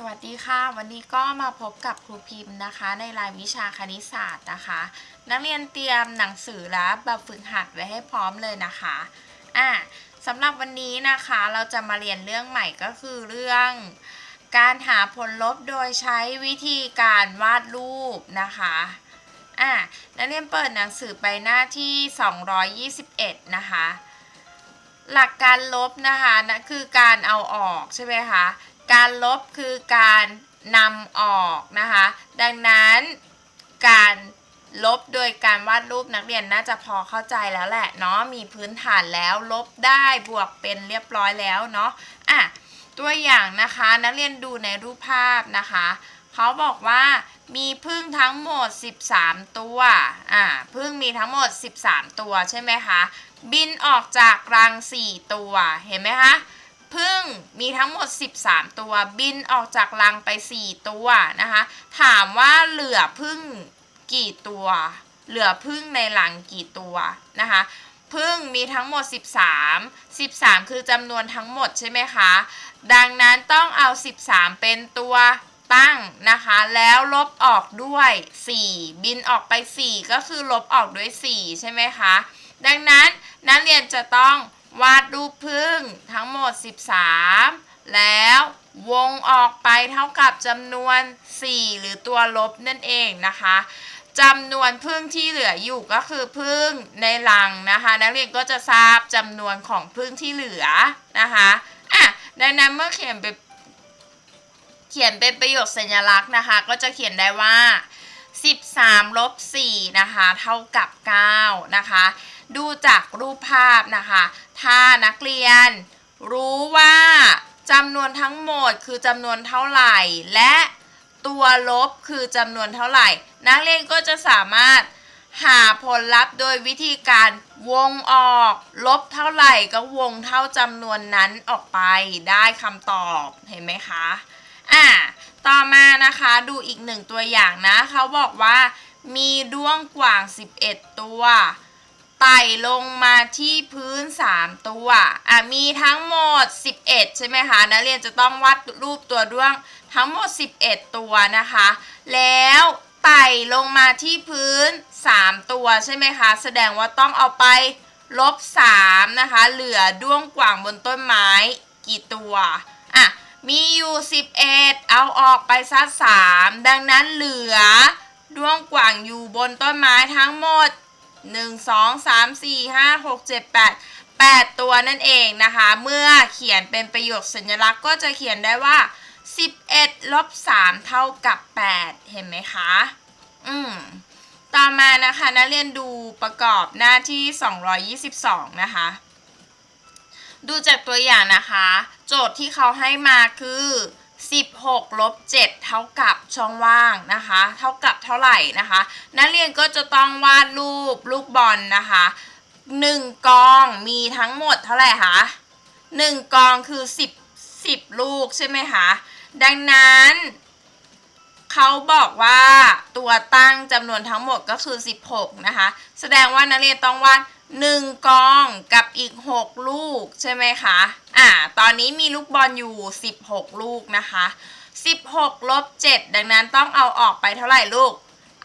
สวัสดีค่ะ วันนี้ก็มาพบกับครูพิมพ์นะคะ ในรายวิชาคณิตศาสตร์นะคะ นักเรียนเตรียมหนังสือและแบบฝึกหัดไว้ให้พร้อมเลยนะคะอะสำหรับวันนี้นะคะเราจะมาเรียนเรื่องใหม่ก็คือเรื่อง การหาผลลบโดยใช้วิธีการวาดรูปนะคะอะนักเรียนเปิดหนังสือไปหน้าที่ 221 นะคะหลักการลบนะคะนะคือการเอาออกใช่ไหมคะ การลบคือการนำออกนะคะ ดังนั้นการลบโดยการวาดรูปนักเรียนน่าจะพอเข้าใจแล้วแหละเนาะมีพื้นฐานแล้วลบได้บวกเป็นเรียบร้อยแล้วเนาะอะตัวอย่างนะคะนักเรียนดูในรูปภาพนะคะเขาบอกว่ามีพึ่งทั้งหมด 13 ตัวอ่าพึ่งมีทั้งหมด 13 ตัวใช่ไหมคะบินออกจากรัง 4 ตัวเห็นไหมคะ พึ่งมีทั้งหมด 13 ตัวบินออกจากรังไป 4 ตัวนะคะ ถามว่าเหลือพึ่งกี่ตัว เหลือพึ่งในรังกี่ตัวนะคะพึ่งมีทั้งหมด 13 13 คือจำนวนทั้งหมดใช่ไหมคะ ดังนั้นต้องเอา 13 เป็นตัวตั้งนะคะ แล้วลบออกด้วย 4 บินออกไป 4 ก็คือลบออกด้วย 4 ใช่ไหมคะ ดังนั้นนักเรียนจะต้อง วาดรูปพึ่งทั้งหมด 13 แล้ววงออกไปเท่ากับจำนวน 4 หรือตัวลบนั่นเองนะคะจำนวนพึ่งที่เหลืออยู่ก็คือพึ่งในรังนะคะ นักเรียนก็จะทราบจำนวนของพึ่งที่เหลือนะคะอะดังนั้นเมื่อเขียนเป็นเขียนเป็นประโยคสัญลักษณ์นะคะ ก็จะเขียนได้ว่า 13ลบ4นะคะ เท่ากับ9นะคะ ดูจากรูปภาพนะคะ ถ้านักเรียนรู้ว่าจำนวนทั้งหมดคือจำนวนเท่าไหร่ และตัวลบคือจำนวนเท่าไหร่ นักเรียนก็จะสามารถหาผลลัพธ์โดยวิธีการวงออก ลบเท่าไหร่ก็วงเท่าจำนวนนั้นออกไปได้คำตอบเห็นไหมคะอะต่อมานะคะดูอีกหนึ่งตัวอย่างนะ เขาบอกว่ามีด้วงกว่าง 11 ตัว ไต่ลงมาที่พื้น 3 ตัว อะ มีทั้งหมด 11 ใช่ไหมคะนักเรียนจะต้องวาดรูปตัวด้วงทั้งหมด 11 ตัวนะคะ แล้วไต่ลงมาที่พื้น 3 ตัวใช่ไหมคะ แสดงว่าต้องเอาไปลบ 3 นะคะ เหลือด้วงกว่างบนต้นไม้กี่ตัว อะ มีอยู่ 11 เอาออกไปซัด3ดังนั้นเหลือด้วงกว่างอยู่บนต้นไม้ทั้งหมด 1 2 3 4 5 6 7 8 8 ตัวนั่นเองนะคะ เมื่อเขียนเป็นประโยคสัญลักษณ์ก็จะเขียนได้ว่า 11ลบ3เท่ากับ 8 เห็นไหมคะ อืมต่อมานะคะนักเรียนดูประกอบหน้าที่ 222 นะคะ ดูจากตัวอย่างนะคะ โจทย์ที่เขาให้มาคือ 16ลบ7เท่ากับช่องว่างนะคะ เท่ากับเท่าไหร่นะคะ นักเรียนก็จะต้องวาดรูปลูกบอลนะคะ 1 กองมีทั้งหมดเท่าไหร่คะ1 กองคือ 10 10 ลูกใช่ไหมคะดังนั้นเขาบอกว่าตัวตั้งจำนวนทั้งหมดก็คือ 16 นะคะ แสดงว่านักเรียนต้องวาด 1กองกับอีก6ลูกใช่ไหมคะ อ่า ตอนนี้มีลูกบอลอยู่16ลูกนะคะ16ลบ7ดังนั้นต้องเอาออกไปเท่าไหร่ลูก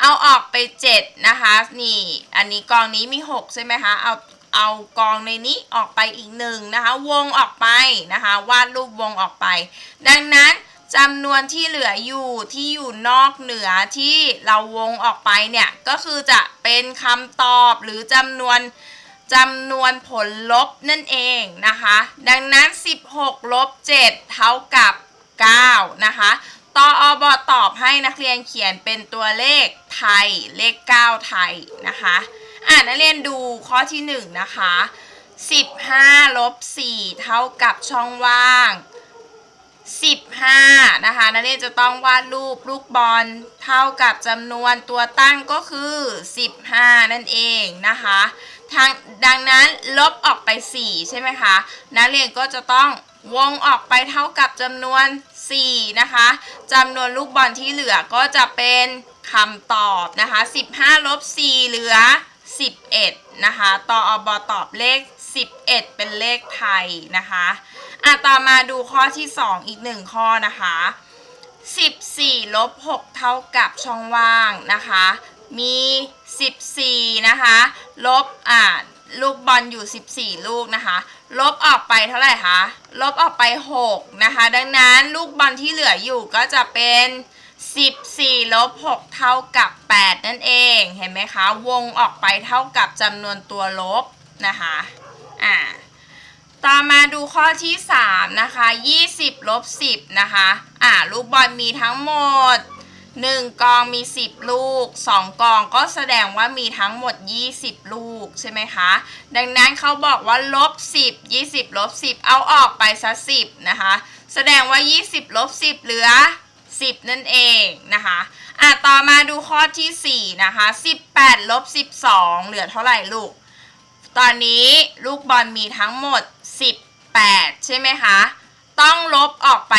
เอาออกไป7นะคะ นี่ อันนี้กองนี้มี6ใช่ไหมคะ เอา เอากองในนี้ออกไปอีกหนึ่งนะคะ วงออกไปนะคะ วาดรูปวงออกไป ดังนั้นจำนวนที่เหลืออยู่ที่อยู่นอกเหนือที่เราวงออกไปเนี่ย ก็คือจะเป็นคำตอบหรือจำนวน จำนวนผลลบนั่นเองนะคะ ดังนั้น 16 ลบ 7 เท่ากับ 9 นะคะตออบอตอบให้นักเรียนเขียนเป็นตัวเลขไทย เลข 9 ไทยนะคะอ่านักเรียนดูข้อที่ 1 นะคะ 15 ลบ 4 เท่ากับช่องว่าง 15 นะคะ นักเรียนจะต้องวาดรูปลูกบอลเท่ากับจำนวนตัวตั้งก็คือ 15 นั่นเองนะคะ ทางดังนั้นลบออกไป 4 ใช่ไหมคะ นักเรียนก็จะต้องวงออกไปเท่ากับจำนวน 4 นะคะจำนวนลูกบอลที่เหลือก็จะเป็นคำตอบนะคะ 15 ลบ 4 เหลือ 11 นะคะต่ออบอตอบเลข 11 เป็นเลขไทยนะคะอะต่อมาดูข้อที่ 2 อีกหนึ่งข้อนะคะ 14 ลบ 6 เท่ากับช่องว่างนะคะ มี 14 นะคะ ลบอ่าลูกบอลอยู่ 14 ลูกนะคะ ลบออกไปเท่าไหร่คะ ลบออกไป 6 นะคะ ดังนั้นลูกบอลที่เหลืออยู่ก็จะเป็น 14 ลบ 6 เท่ากับ 8 นั่นเอง เห็นไหมคะ วงออกไปเท่ากับจำนวนตัวลบนะคะ อ่า ต่อมาดูข้อที่ 3 นะคะ 20 ลบ 10 นะคะ อ่า ลูกบอลมีทั้งหมด 1 กองมี 10 ลูก 2 กองก็แสดงว่ามีทั้งหมด 20 ลูก ใช่ไหมคะ ดังนั้นเขาบอกว่าลบ 10 20ลบ10 เอาออกไปซะ10 นะคะ แสดงว่า 20ลบ10 เหลือ 10 นั่นเองนะคะอะต่อมาดูข้อที่ 4 นะคะ 18ลบ12 เหลือเท่าไหร่ลูก ตอนนี้ลูกบอลมีทั้งหมด 18 ใช่ไหมคะ ต้องลบออกไป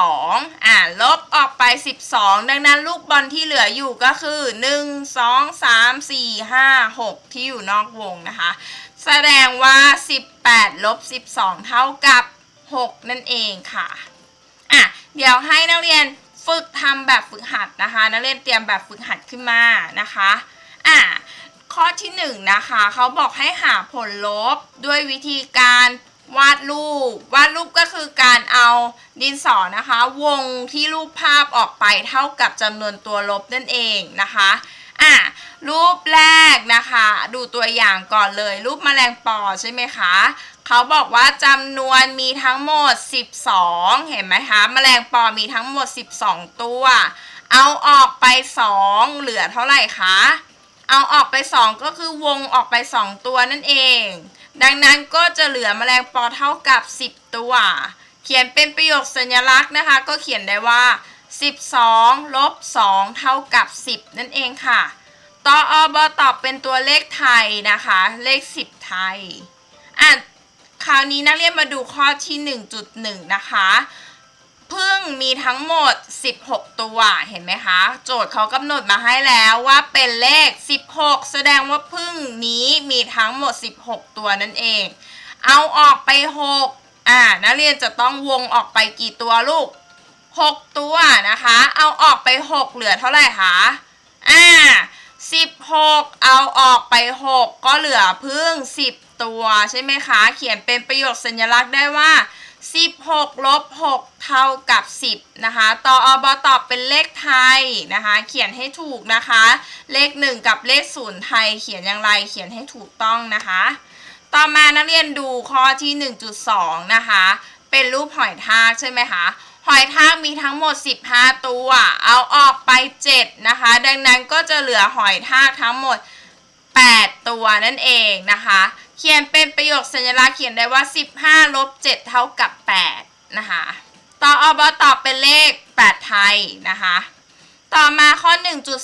12 อ่าลบออกไป 12 ดังนั้นลูกบอลที่เหลืออยู่ก็คือ 1 2 3 4 5 6 ที่อยู่นอกวงนะคะ แสดงว่า 18 ลบ 12 เท่ากับ 6 นั่นเองค่ะ อะ เดี๋ยวให้นักเรียนฝึกทำแบบฝึกหัดนะคะ นักเรียนเตรียมแบบฝึกหัดขึ้นมานะคะ อะข้อที่หนึ่งนะคะ เขาบอกให้หาผลลบด้วยวิธีการ วาดรูป วาดรูปก็คือการเอาดินสอนะคะ วงที่รูปภาพออกไปเท่ากับจำนวนตัวลบนั่นเองนะคะอะรูปแรกนะคะ ดูตัวอย่างก่อนเลย รูปแมลงปอใช่ไหมคะเขาบอกว่าจำนวนมีทั้งหมด 12 เห็นไหมคะแมลงปอมีทั้งหมด 12 ตัว เอาออกไป 2 เหลือเท่าไหร่คะเอาออกไป 2 ก็คือวงออกไป 2 ตัวนั่นเอง ดังนั้นก็จะเหลือแมลงปอเท่ากับ 10 ตัว เขียนเป็นประโยคสัญลักษณ์นะคะ ก็เขียนได้ว่า 12ลบ2เท่ากับ 10 นั่นเองค่ะตออบตอบเป็นตัวเลขไทยนะคะ เลข 10 ไทยอะคราวนี้นักเรียนมาดูข้อที่ 1.1 นะคะ พึ่งมีทั้งหมด 16 ตัวเห็นไหมคะ โจทย์เขากำหนดมาให้แล้วว่าเป็นเลข 16 แสดงว่าพึ่งนี้มีทั้งหมด 16 ตัวนั่นเอง เอาออกไป 6 อ่านักเรียนจะต้องวงออกไปกี่ตัวลูก 6 ตัวนะคะ เอาออกไป 6 เหลือเท่าไหร่คะอ่า16 เอาออกไป 6 ก็เหลือพึ่ง 10 ตัวใช่ไหมคะ เขียนเป็นประโยคสัญลักษณ์ได้ว่า 16ลบ6เท่ากับ 10นะคะตออบตอบเป็นเลขไทยนะคะ เขียนให้ถูกนะคะ เลข 1 กับเลข0ไทย เขียนอย่างไรเขียนให้ถูกต้องนะคะ ต่อมานักเรียนดูข้อที่ 1.2 นะคะ เป็นรูปหอยทากใช่ไหมคะหอยทากมีทั้งหมด 15 ตัว เอาออกไป 7 นะคะ ดังนั้นก็จะเหลือหอยทากทั้งหมด 8 ตัวนั่นเองนะคะ เขียนเป็นประโยคสัญลักษณ์เขียนได้ว่า 15ลบ7เท่ากับ8นะคะต่ออบตอบเป็นเลข 8 ไทยนะคะ ต่อมาข้อ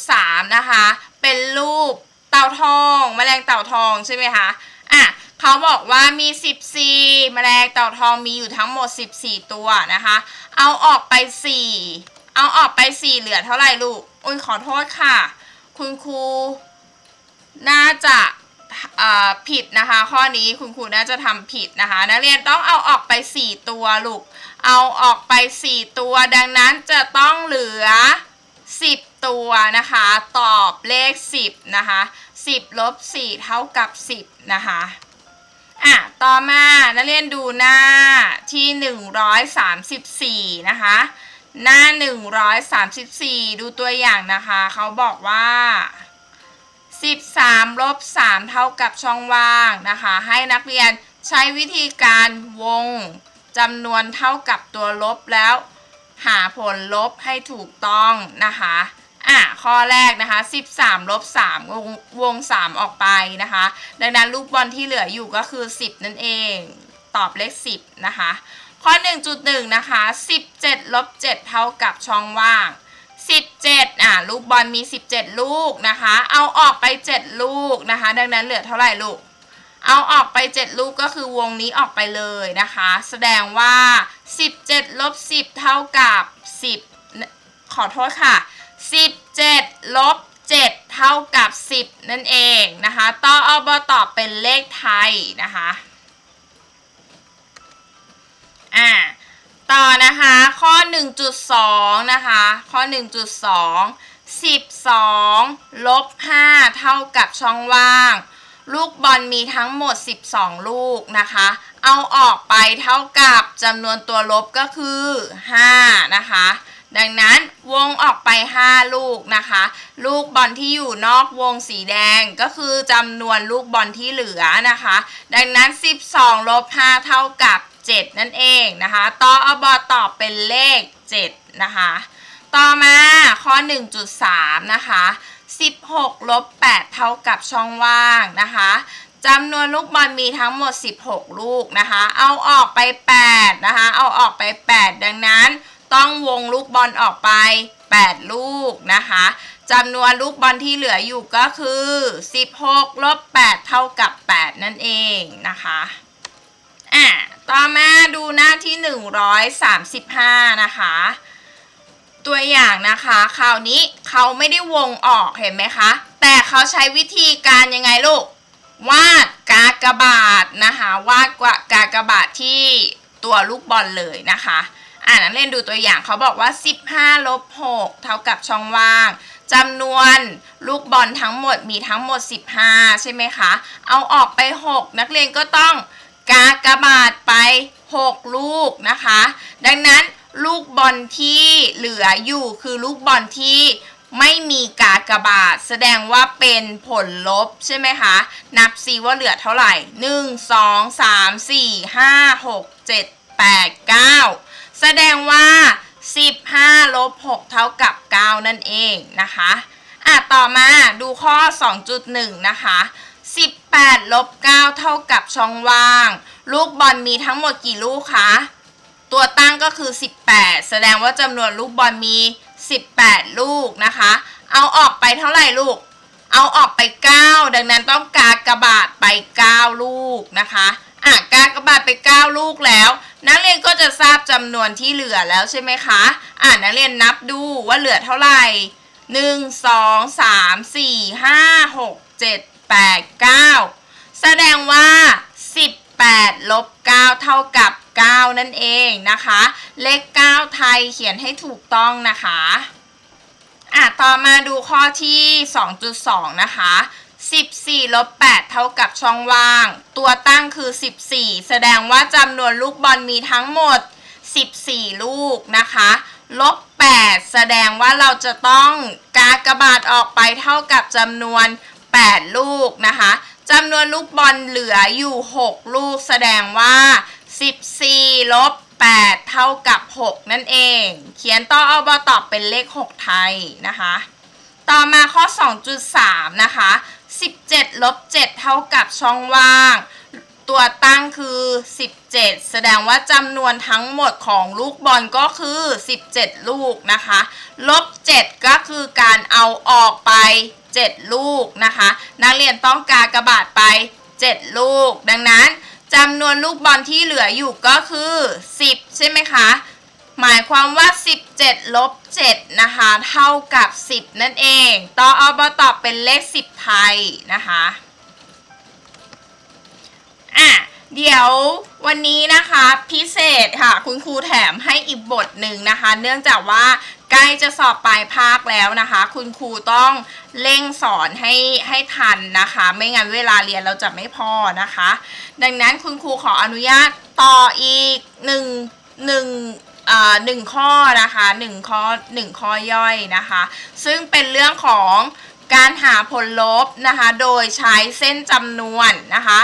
1.3 นะคะ เป็นรูปเต่าทองแมลงเต่าทองใช่ไหมคะอะเขาบอกว่ามี 14 แมลงเต่าทองมีอยู่ทั้งหมด 14 ตัวนะคะ เอาออกไป 4 เอาออกไป 4 เหลือเท่าไหร่ลูก อุ้ยขอโทษค่ะ คุณครูน่าจะ ผิดนะคะ ข้อนี้คุณครูน่าจะทำผิดนะคะ นักเรียนต้องเอาออกไป 4 ตัวลูก เอาออกไป 4 ตัว ดังนั้นจะต้องเหลือ 10 ตัวนะคะ ตอบเลข 10 นะคะ 10ลบ4เท่ากับ 10 นะคะอะต่อมานักเรียนดูหน้าที่ 134 นะคะ หน้า 134 ดูตัวอย่างนะคะ เขาบอกว่า 13ลบ3เท่ากับช่องว่างนะคะ ให้นักเรียนใช้วิธีการวงจำนวนเท่ากับตัวลบแล้ว หาผลลบให้ถูกต้องนะคะอะข้อแรกนะคะ 13ลบ3วงวง 3 ออกไปนะคะ ดังนั้นลูกบอลที่เหลืออยู่ก็คือ 10 นั่นเองตอบเลข 10 นะคะ ข้อ 1.1 นะคะ 17ลบ7เท่ากับช่องว่าง 17อะลูกบอลมี 17 ลูกนะคะ เอาออกไป 7 ลูกนะคะ ดังนั้นเหลือเท่าไหร่ลูก เอาออกไป 7 ลูกก็คือวงนี้ออกไปเลยนะคะ แสดงว่า 17ลบ10 เท่ากับ 10 ขอโทษค่ะ 17ลบ7 เท่ากับ 10 นั่นเองนะคะต่ออบตอบเป็นเลขไทยนะคะ อ่า ต่อนะคะ ข้อ 1.2 นะคะ ข้อ 1.2 12 ลบ 5 เท่ากับช่องว่าง ลูกบอลมีทั้งหมด 12 ลูกนะคะ เอาออกไปเท่ากับจำนวนตัวลบก็คือ 5 นะคะ ดังนั้นวงออกไป 5 ลูกนะคะ ลูกบอลที่อยู่นอกวงสีแดงก็คือจำนวนลูกบอลที่เหลือนะคะ ดังนั้น 12 ลบ 5 เท่ากับ 7 นั่นเองนะคะต่ออบอตอบเป็นเลข 7 นะคะ ต่อมาข้อ 1.3 นะคะ 16ลบ8เท่ากับช่องว่างนะคะจำนวนลูกบอลมีทั้งหมด 16 ลูกนะคะ เอาออกไป 8 นะคะ เอาออกไป 8 ดังนั้น ต้องวงลูกบอลออกไป 8 ลูกนะคะจำนวนลูกบอลที่เหลืออยู่ก็คือ 16 ลบ 8 เท่ากับ 8 นั่นเองนะคะ อะต่อมาดูหน้าที่ 135 นะคะ ตัวอย่างนะคะคราวนี้เขาไม่ได้วงออกเห็นไหมคะ แต่เขาใช้วิธีการยังไงลูก วาดกากบาทนะคะ วาดกากบาทที่ตัวลูกบอลเลยนะคะอ่านักเรียนดูตัวอย่างเขาบอกว่า 15 ลบ 6 เท่ากับช่องว่างจำนวนลูกบอลทั้งหมดมีทั้งหมด 15 ใช่ไหมคะ เอาออกไป 6 นักเรียนก็ต้อง กากบาทไป 6 ลูกนะคะ ดังนั้นลูกบอลที่เหลืออยู่คือลูกบอลที่ไม่มีกากบาท แสดงว่าเป็นผลลบใช่ไหมคะ นับซิว่าเหลือเท่าไหร่ 1 2 3 4 5 6 7 8 9 แสดงว่า 15ลบ6เท่ากับ 9 นั่นเองนะคะอะต่อมาดูข้อ 2.1 นะคะ 18ลบ9เท่ากับช่องว่าง ลูกบอลมีทั้งหมดกี่ลูกคะ ตัวตั้งก็คือ 18 แสดงว่าจำนวนลูกบอลมี 18 ลูกนะคะ เอาออกไปเท่าไหร่ลูก เอาออกไป 9 ดังนั้นต้องกากระบาทไป 9 ลูกนะคะอะกากระบาทไป 9 ลูกแล้ว นักเรียนก็จะทราบจำนวนที่เหลือแล้วใช่ไหมคะอะนักเรียนนับดูว่าเหลือเท่าไหร่ 1 2 3 4 5 6 7 8 9 แสดงว่า 18ลบ9เท่ากับ 9 นั่นเองนะคะ เลข 9 ไทยเขียนให้ถูกต้องนะคะอะต่อมาดูข้อที่ 2.2 นะคะ14ลบ8เท่ากับช่องว่าง ตัวตั้งคือ 14 แสดงว่าจำนวนลูกบอลมีทั้งหมด 14 ลูกนะคะลบ8แสดงว่าเราจะต้องกากบาทออกไปเท่ากับจำนวน 8 ลูกนะคะจำนวนลูกบอลเหลืออยู่ 6 ลูกแสดงว่า 14 ลบ 8 เท่ากับ 6 นั่นเอง เขียนต่อเอาบอตอบเป็นเลข 6 ไทยนะคะ ต่อมาข้อ 2.3 นะคะ 17 ลบ 7 เท่ากับช่องว่าง ตัวตั้งคือ 17 แสดงว่าจำนวนทั้งหมดของลูกบอลก็คือ 17 ลูกนะคะ ลบ 7 ก็คือการเอาออกไป 7 ลูกนะคะ นักเรียนต้องกากระบาทไป 7 ลูก ดังนั้นจำนวนลูกบอลที่เหลืออยู่ก็คือ 10 ใช่ไหมคะ หมายความว่า 17 ลบ 7 นะคะ เท่ากับ 10 นั่นเอง ต่อเอาบตอบเป็นเลข 10 ไทยนะคะ อะ เดี๋ยววันนี้นะคะพิเศษค่ะ คุณครูแถมให้อีกบทหนึ่งนะคะ เนื่องจากว่าใกล้จะสอบปลายภาคแล้วนะคะ คุณครูต้องเร่งสอนให้ให้ทันนะคะ ไม่งั้นเวลาเรียนเราจะไม่พอนะคะ ดังนั้นคุณครูขออนุญาตต่ออีกหนึ่งหนึ่งอ่อหนึ่งข้อนะคะหนึ่งข้อหนึ่งข้อย่อยนะคะ ซึ่งเป็นเรื่องของการหาผลลบนะคะ โดยใช้เส้นจำนวนนะคะ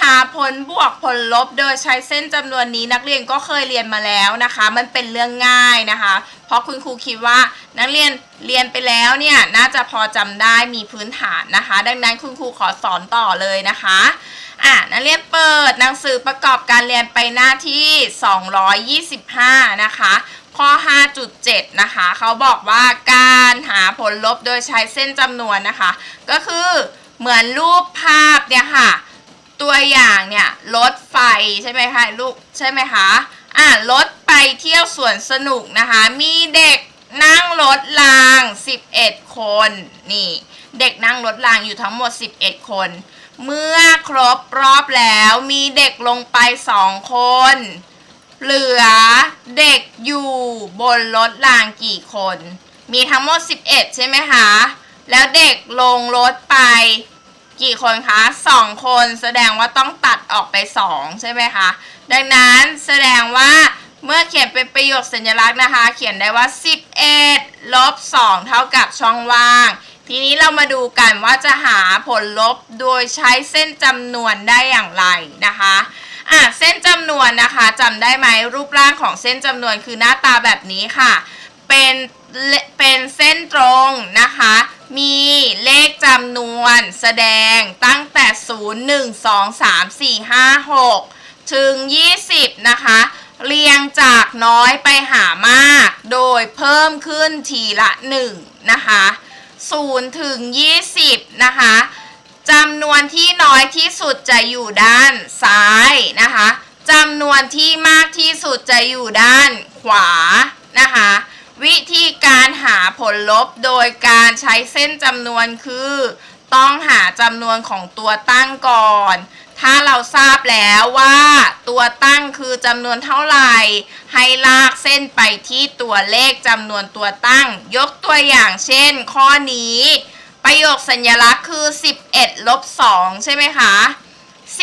หาผลบวกผลลบโดยใช้เส้นจำนวนนี้นักเรียนก็เคยเรียนมาแล้วนะคะ มันเป็นเรื่องง่ายนะคะ เพราะคุณครูคิดว่านักเรียนเรียนไปแล้วเนี่ยน่าจะพอจำได้มีพื้นฐานนะคะ ดังนั้นคุณครูขอสอนต่อเลยนะคะอะนักเรียนเปิดหนังสือประกอบการเรียนไปหน้าที่ 225 นะคะข้อ 5.7 นะคะ เขาบอกว่าการหาผลลบโดยใช้เส้นจำนวนนะคะ ก็คือเหมือนรูปภาพเนี่ยค่ะ ตัวอย่างเนี่ยรถไฟใช่ไหมคะลูกใช่ไหมคะอ่ารถไปเที่ยวสวนสนุกนะคะ มีเด็กนั่งรถราง 11 คนนี่ เด็กนั่งรถรางอยู่ทั้งหมด 11 คน เมื่อครบรอบแล้วมีเด็กลงไป2คน เหลือเด็กอยู่บนรถรางกี่คน มีทั้งหมด 11 ใช่ไหมคะ แล้วเด็กลงรถไป กี่คนคะ2คนแสดงว่าต้องตัดออกไป2ใช่ไหมคะ ดังนั้นแสดงว่าเมื่อเขียนเป็นประโยคสัญลักษณ์นะคะ เขียนได้ว่า 11ลบ2เท่ากับช่องว่าง ทีนี้เรามาดูกันว่าจะหาผลลบโดยใช้เส้นจำนวนได้อย่างไรนะคะอะเส้นจำนวนนะคะจำได้ไหมรูปร่างของเส้นจำนวนคือหน้าตาแบบนี้ค่ะ เป็นเป็นเส้นตรงนะคะ มีเลขจำนวนแสดงตั้งแต่ 0 1 2 3 4 5 6 ถึง 20 นะคะ เรียงจากน้อยไปหามาก โดยเพิ่มขึ้นทีละ 1 นะคะ 0 ถึง 20 นะคะจำนวนที่น้อยที่สุดจะอยู่ด้านซ้ายนะคะจำนวนที่มากที่สุดจะอยู่ด้านขวานะคะ วิธีการหาผลลบโดยการใช้เส้นจำนวนคือ ต้องหาจำนวนของตัวตั้งก่อน ถ้าเราทราบแล้วว่า ตัวตั้งคือจำนวนเท่าไหร่ ให้ลากเส้นไปที่ตัวเลขจำนวนตัวตั้ง ยกตัวอย่างเช่น ข้อนี้ ประโยคสัญลักษณ์คือ 11ลบ2ใช่ไหมคะ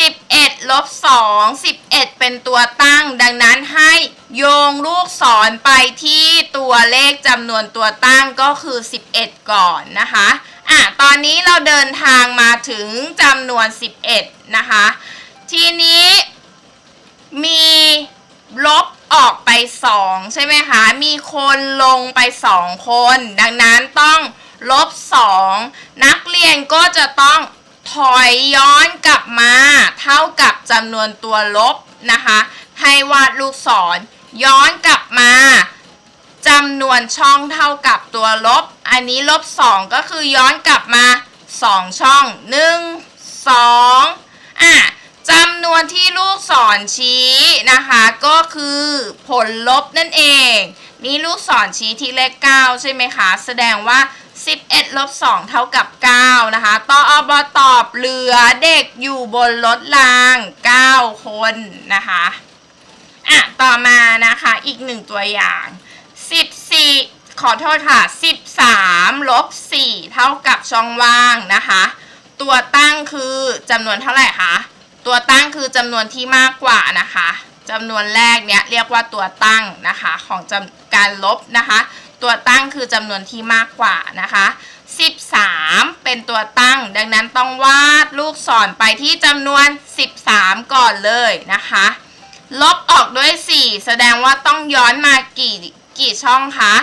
11ลบ2 11 เป็นตัวตั้ง ดังนั้นให้โยงลูกศรไปที่ตัวเลขจำนวนตัวตั้งก็คือ 11 ก่อนนะคะอะตอนนี้เราเดินทางมาถึงจำนวน 11 นะคะ ทีนี้มีลบออกไป 2 ใช่ไหมคะ มีคนลงไป 2 คน ดังนั้นต้องลบ 2 นักเรียนก็จะต้อง อยย้อนกลับมา เท่ากับจำนวนตัวลบนะคะ ให้วาดลูกศร ย้อนกลับมาจำนวนช่องเท่ากับตัวลบ อันนี้ลบ 2 ก็คือย้อนกลับมา 2 ช่อง 1 2อะจำนวนที่ลูกศรชี้นะคะ ก็คือผลลบนั่นเอง นี่ลูกศรชี้ที่เลข 9 ใช่ไหมคะ แสดงว่า 11ลบ2เท่ากับ 9 นะคะตออบตอบเหลือเด็กอยู่บนรถราง 9 คนนะคะอะต่อมานะคะอีกหนึ่งตัวอย่าง 14 ขอโทษค่ะ 13ลบ4เท่ากับช่องว่างนะคะ ตัวตั้งคือจำนวนเท่าไหร่คะ ตัวตั้งคือจำนวนที่มากกว่านะคะจำนวนแรกเนี้ยเรียกว่าตัวตั้งนะคะของจำการลบนะคะ ตัวตั้งคือจำนวนที่มากกว่านะคะ 13 เป็นตัวตั้ง ดังนั้นต้องวาดลูกศรไปที่จำนวน 13 ก่อนเลยนะคะ ลบออกด้วย 4 แสดงว่าต้องย้อนมากี่กี่ช่องคะ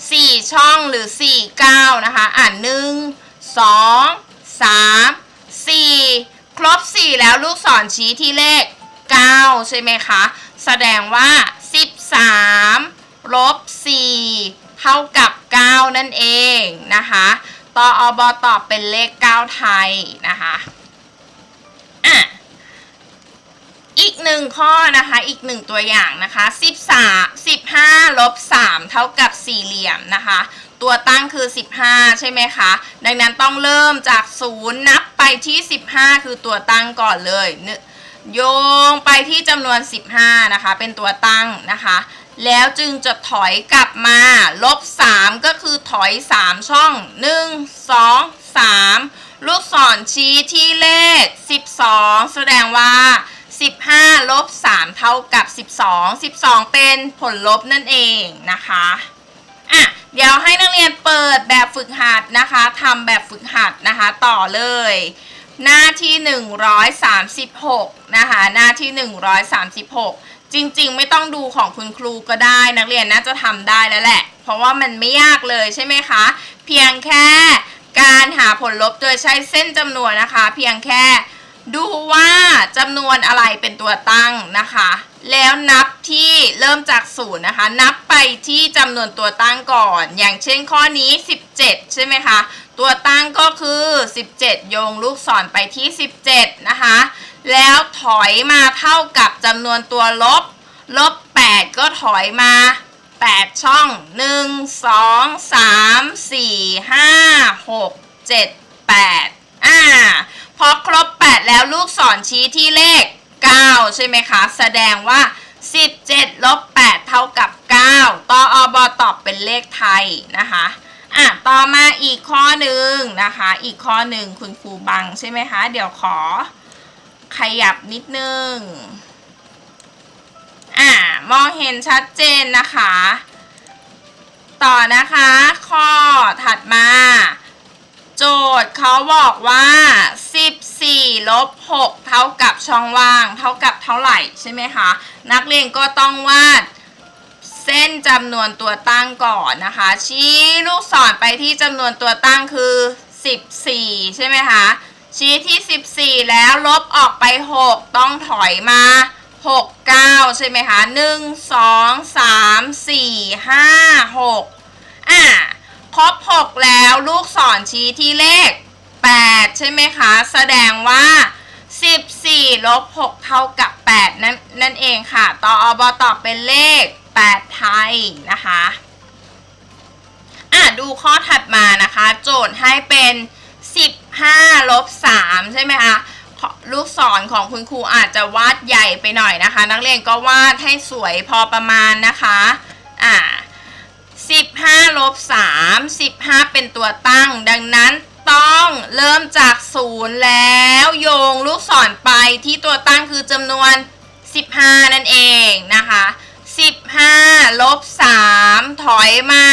4 ช่องหรือ 4 9 นะคะ อ่าน 1 2 3 4 ครบ 4 แล้วลูกศรชี้ที่เลข 9 ใช่ไหมคะ แสดงว่า 13ลบ4 เท่ากับ 9 นั่นเองนะคะตออบตอบเป็นเลข 9 ไทยนะคะอะอีกหนึ่งข้อนะคะอีกหนึ่งตัวอย่างนะคะ13 15ลบ3เท่ากับสี่เหลี่ยมนะคะ ตัวตั้งคือ 15 ใช่ไหมคะดังนั้นต้องเริ่มจาก0นับไปที่ 15 คือตัวตั้งก่อนเลยเนโยงไปที่จำนวน 15 นะคะ เป็นตัวตั้งนะคะ แล้วจึงจะถอยกลับมา ลบ 3 ก็คือถอย 3 ช่อง 1 2 3 ลูกศรชี้ที่เลข 12 แสดงว่า 15 ลบ 3 เท่ากับ 12 12 เป็นผลลบนั่นเองนะคะอะเดี๋ยวให้นักเรียนเปิดแบบฝึกหัดนะคะทำแบบฝึกหัดนะคะ ต่อเลย หน้าที่ 136 นะคะ หน้าที่ 136 จริงๆ ไม่ต้องดูของคุณครูก็ได้ นักเรียนน่าจะทำได้แล้วแหละ เพราะว่ามันไม่ยากเลยใช่ไหมคะ เพียงแค่การหาผลลบโดยใช้เส้นจำนวนนะคะ เพียงแค่ดูว่าจำนวนอะไรเป็นตัวตั้งนะคะ แล้วนับที่เริ่มจากศูนย์นะคะ นับไปที่จำนวนตัวตั้งก่อน อย่างเช่นข้อนี้ 17 ใช่ไหมคะ ตัวตั้งก็คือ 17 โยงลูกศรไปที่ 17 นะคะ แล้วถอยมาเท่ากับจำนวนตัวลบ ลบ 8 ก็ถอยมา 8 ช่อง 1 2 3 4 5 6 7 8อ่าพอครบ 8 แล้วลูกศรชี้ที่เลข 9 ใช่ไหมคะ แสดงว่า 17 ลบ 8 เท่ากับ 9 ตออบอตอบเป็นเลขไทยนะคะอะ ต่อมาอีกข้อหนึ่งนะคะ อีกข้อหนึ่งคุณครูบังใช่ไหมคะ เดี๋ยวขอ ขยับนิดนึง อะมองเห็นชัดเจนนะคะ ต่อนะคะ ข้อถัดมา โจทย์เขาบอกว่า 14ลบ6เท่ากับช่องว่าง เท่ากับเท่าไหร่ใช่ไหมคะ นักเรียนก็ต้องวาดเส้นจำนวนตัวตั้งก่อนนะคะ ชี้ลูกศรไปที่จำนวนตัวตั้งคือ 14 ใช่ไหมคะ ชี้ที่ 14 แล้วลบออกไป 6 ต้องถอยมา 6 9 ใช่ไหมคะ 1 2 3 4 5 6 อะครบ 6 แล้วลูกศรชี้ที่เลข 8 ใช่ไหมคะ แสดงว่า 14 ลบ 6 เท่ากับ 8 นั่นนั่นเองค่ะ ต่ออบตอบเป็นเลข 8 ไทยนะคะ อะดูข้อถัดมานะคะ โจทย์ให้เป็น 15ลบ3ใช่ไหมคะลูกศรของคุณครูอาจจะวาดใหญ่ไปหน่อยนะคะ นักเรียนก็วาดให้สวยพอประมาณนะคะอ่า15ลบ3 15 เป็นตัวตั้ง ดังนั้นต้องเริ่มจากศูนย์แล้วโยงลูกศรไปที่ตัวตั้งคือจำนวน 15 นั่นเองนะคะ15ลบ3ถอยมา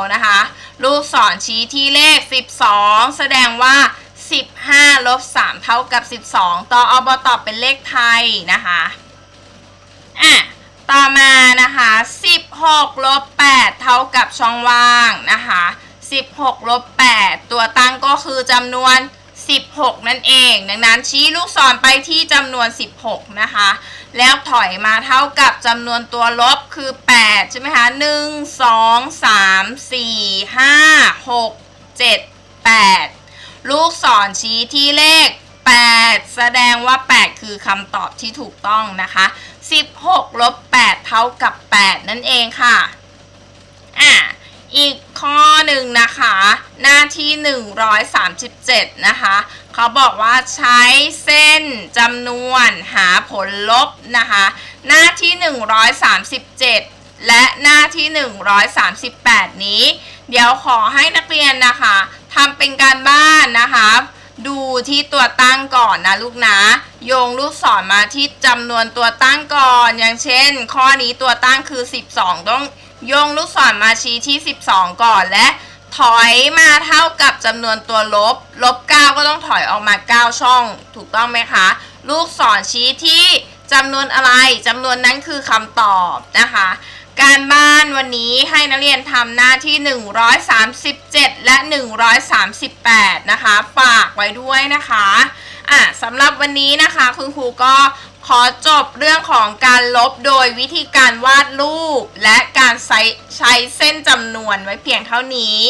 39 นะคะ ลูกศรชี้ที่เลข 12 แสดงว่า 15ลบ3เท่ากับ 12 ต่ออบตอบเป็นเลขไทยนะคะอะต่อมานะคะ 16ลบ8เท่ากับช่องว่างนะคะ 16ลบ8ตัวตั้งก็คือจำนวน 16 นั่นเอง ดังนั้นชี้ลูกศรไปที่จำนวน 16 นะคะ แล้วถอยมาเท่ากับจำนวนตัวลบคือ 8 ใช่ไหมคะ 1 2 3 4 5 6 7 8 ลูกศรชี้ที่เลข 8 แสดงว่า 8 คือคำตอบที่ถูกต้องนะคะ 16 ลบ 8 เท่ากับ 8 นั่นเองค่ะ อะ อีกข้อหนึ่งนะคะ หน้าที่ 137 นะคะ เขาบอกว่าใช้เส้นจำนวนหาผลลบนะคะ หน้าที่ 137 และหน้าที่ 138 นี้ เดี๋ยวขอให้นักเรียนนะคะทำเป็นการบ้านนะคะดูที่ตัวตั้งก่อนนะลูกนะ โยงลูกศรมาที่จำนวนตัวตั้งก่อน อย่างเช่น ข้อนี้ตัวตั้งคือ 12 ต้อง โยงลูกศรมาชี้ที่ 12 ก่อนและ ถอยมาเท่ากับจำนวนตัวลบ ลบ 9 ก็ต้องถอยออกมา 9 ช่อง ถูกต้องไหมคะ ลูกศรชี้ที่จำนวนอะไรจำนวนนั้นคือคำตอบนะคะ การบ้านวันนี้ให้นักเรียนทำหน้าที่ 137 และ 138 นะคะ ฝากไว้ด้วยนะคะอะสำหรับวันนี้นะคะ คุณครูก็ ขอจบเรื่องของการลบโดยวิธีการวาดรูป และการใช้ใช้เส้นจำนวนไว้เพียงเท่านี้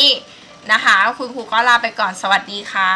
นะคะ คุณครูก็ลาไปก่อนสวัสดีค่ะ